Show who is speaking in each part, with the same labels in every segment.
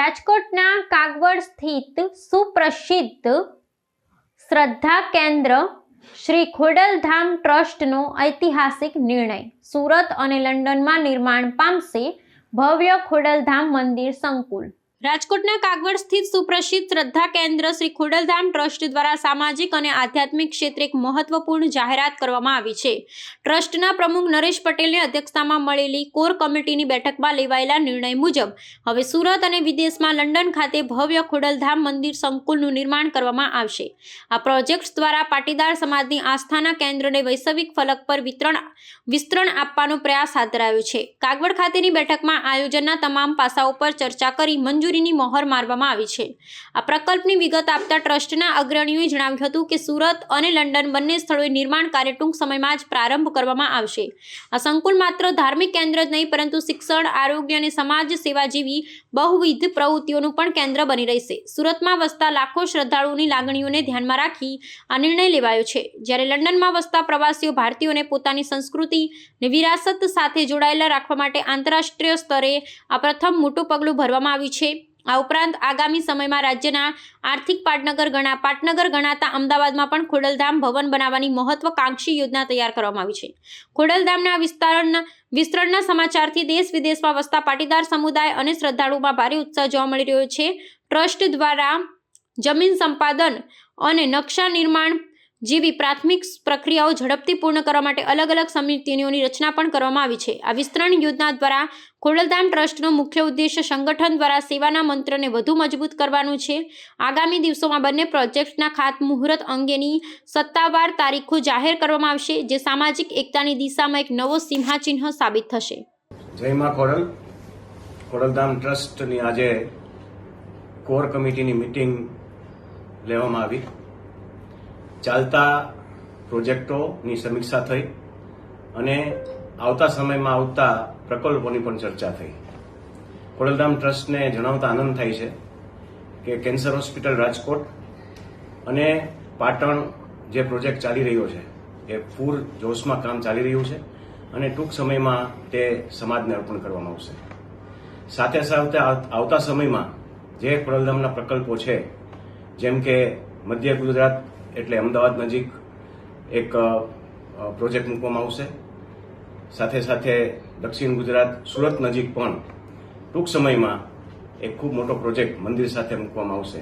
Speaker 1: રાજકોટના કાગવડ સ્થિત સુપ્રસિદ્ધ શ્રદ્ધા કેન્દ્ર શ્રી ખોડલધામ ટ્રસ્ટનો ઐતિહાસિક નિર્ણય. સુરત અને લંડનમાં નિર્માણ પામશે ભવ્ય ખોડલધામ મંદિર સંકુલ. રાજકોટના કાગવડ સ્થિત સુપ્રસિદ્ધ શ્રદ્ધા કેન્દ્ર શ્રી ખોડલધામ ટ્રસ્ટ દ્વારા સામાજિક અને આધ્યાત્મિક ક્ષેત્રે એક મહત્વપૂર્ણ જાહેરાત કરવામાં આવી છે. ટ્રસ્ટના પ્રમુખ નરેશ પટેલની અધ્યક્ષતામાં મળેલી કોર કમિટીની બેઠકમાં લેવાયેલા નિર્ણય મુજબ હવે સુરત અને વિદેશમાં લંડન ખાતે ભવ્ય ખોડલધામ મંદિર સંકુલનું નિર્માણ કરવામાં આવશે. આ પ્રોજેક્ટ્સ દ્વારા પાટીદાર સમાજની આસ્થાના કેન્દ્રને વૈશ્વિક ફલક પર વિતરણ, વિસ્તરણ આપવાનો પ્રયાસ હાથ ધરાયો છે. કાગવડ ખાતેની બેઠકમાં આયોજનના તમામ પાસાઓ પર ચર્ચા કરી મંજૂરીની મોહર મારવામાં આવી છે. આ પ્રકલ્પની વિગત આપતા ટ્રસ્ટના અગ્રણીઓએ જણાવ્યું હતું કે સુરત અને લંડન બંને સ્થળોએ નિર્માણ કાર્ય ટૂંક સમયમાં જ પ્રારંભ કરવામાં આવશે. આ સંકુલ માત્ર ધાર્મિક કેન્દ્ર જ નહીં, પરંતુ શિક્ષણ, આરોગ્ય અને સમાજ સેવા જેવી બહુવિધ પ્રવૃત્તિઓનું પણ કેન્દ્ર બની રહેશે. સુરતમાં વસતા લાખો શ્રદ્ધાળુઓની લાગણીઓને ધ્યાનમાં રાખી આ નિર્ણય લેવાયો છે. જ્યારે લંડનમાં વસતા પ્રવાસીઓ ભારતીયોને પોતાની સંસ્કૃતિ ને વિરાસત સાથે જોડાયેલા રાખવા માટે આંતરરાષ્ટ્રીય સ્તરે આ પ્રથમ મોટું પગલું ભરવામાં આવ્યું છે. આ ઉપરાંત આગામી સમયમાં રાજ્યના આર્થિક પાટનગર ગણા, પાટનગર ગણાતા અમદાવાદમાં પણ ખોડલધામ ભવન બનાવવાની મહત્વકાંક્ષી યોજના તૈયાર કરવામાં આવી છે. ખોડલધામના વિસ્તારના વિસ્તરણના સમાચારથી દેશ વિદેશમાં વસતા પાટીદાર સમુદાય અને શ્રદ્ધાળુઓમાં ભારે ઉત્સાહ જોવા મળી રહ્યો છે. ટ્રસ્ટ દ્વારા જમીન સંપાદન અને નકશા નિર્માણ જેવી પ્રાથમિક પ્રક્રિયાઓ ઝડપથી પૂર્ણ કરવા માટે અલગ અલગ સમિતિઓની રચના પણ કરવામાં આવી છે. આ વિસ્તરણ યોજના દ્વારા ખોડલધામ ટ્રસ્ટનો મુખ્ય ઉદ્દેશ સંગઠન દ્વારા સેવાના મંત્રને વધુ મજબૂત કરવાનું છે. આગામી દિવસોમાં બંને પ્રોજેક્ટના ખાતમુહૂર્ત અંગેની સત્તાવાર તારીખો જાહેર કરવામાં આવશે, જે સામાજિક એકતાની દિશામાં એક નવો સિંહાચિહ્ન સાબિત થશે.
Speaker 2: જય મા ખોડલ. ટ્રસ્ટની આજે કોર કમિટીની મિટિંગ લેવામાં આવી. ચાલતા પ્રોજેક્ટોની સમીક્ષા થઈ અને આવતા સમયમાં આવતા પ્રકલ્પોની પણ ચર્ચા થઈ. ખોડલધામ ટ્રસ્ટને જણાવતા આનંદ થાય છે કે કેન્સર હોસ્પિટલ રાજકોટ અને પાટણ જે પ્રોજેક્ટ ચાલી રહ્યો છે, એ પૂર જોશમાં કામ ચાલી રહ્યું છે અને ટૂંક સમયમાં તે સમાજને અર્પણ કરવામાં આવશે. સાથે સાથે આવ- આવતા સમયમાં જે ખોડલધામના પ્રકલ્પો છે, જેમ કે મધ્ય ગુજરાત એટલે અમદાવાદ નજીક એક પ્રોજેક્ટ મૂકવામાં આવશે. સાથે સાથે દક્ષિણ ગુજરાત, સુરત નજીક પણ ટૂંક સમયમાં એક ખૂબ મોટો પ્રોજેક્ટ મંદિર સાથે મૂકવામાં આવશે.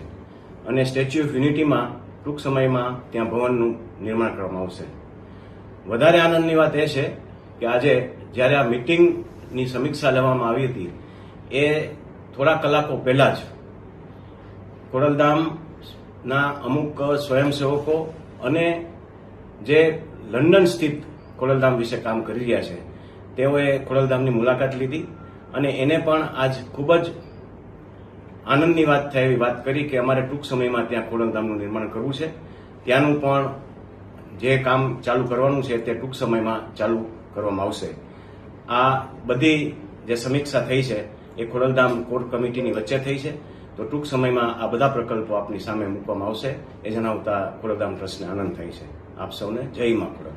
Speaker 2: અને સ્ટેચ્યુ ઓફ યુનિટીમાં ટૂંક સમયમાં ત્યાં ભવનનું નિર્માણ કરવામાં આવશે. વધારે આનંદની વાત એ છે કે આજે જ્યારે આ મિટિંગની સમીક્ષા લેવામાં આવી હતી, એ થોડા કલાકો પહેલા જ ખોડલધામના અમુક સ્વયંસેવકો અને જે લંડન સ્થિત ખોડલધામ વિશે કામ કરી રહ્યા છે, તેઓએ ખોડલધામની મુલાકાત લીધી અને એને પણ આજ ખૂબ જ આનંદની વાત થાય એવી વાત કરી કે અમારે ટૂંક સમયમાં ત્યાં ખોડલધામનું નિર્માણ કરવું છે. ત્યાંનું પણ જે કામ ચાલુ કરવાનું છે તે ટૂંક સમયમાં ચાલુ કરવામાં આવશે. આ બધી જે સમીક્ષા થઈ છે, એ ખોડલધામ કોર કમિટીની વચ્ચે થઈ છે. તો ટૂંક સમયમાં આ બધા પ્રકલ્પો આપની સામે મૂકવામાં આવશે. એ જણાવતા ખોડલધામ ટ્રસ્ટને આનંદ થાય છે. આપ સૌને જય મા ખોડલ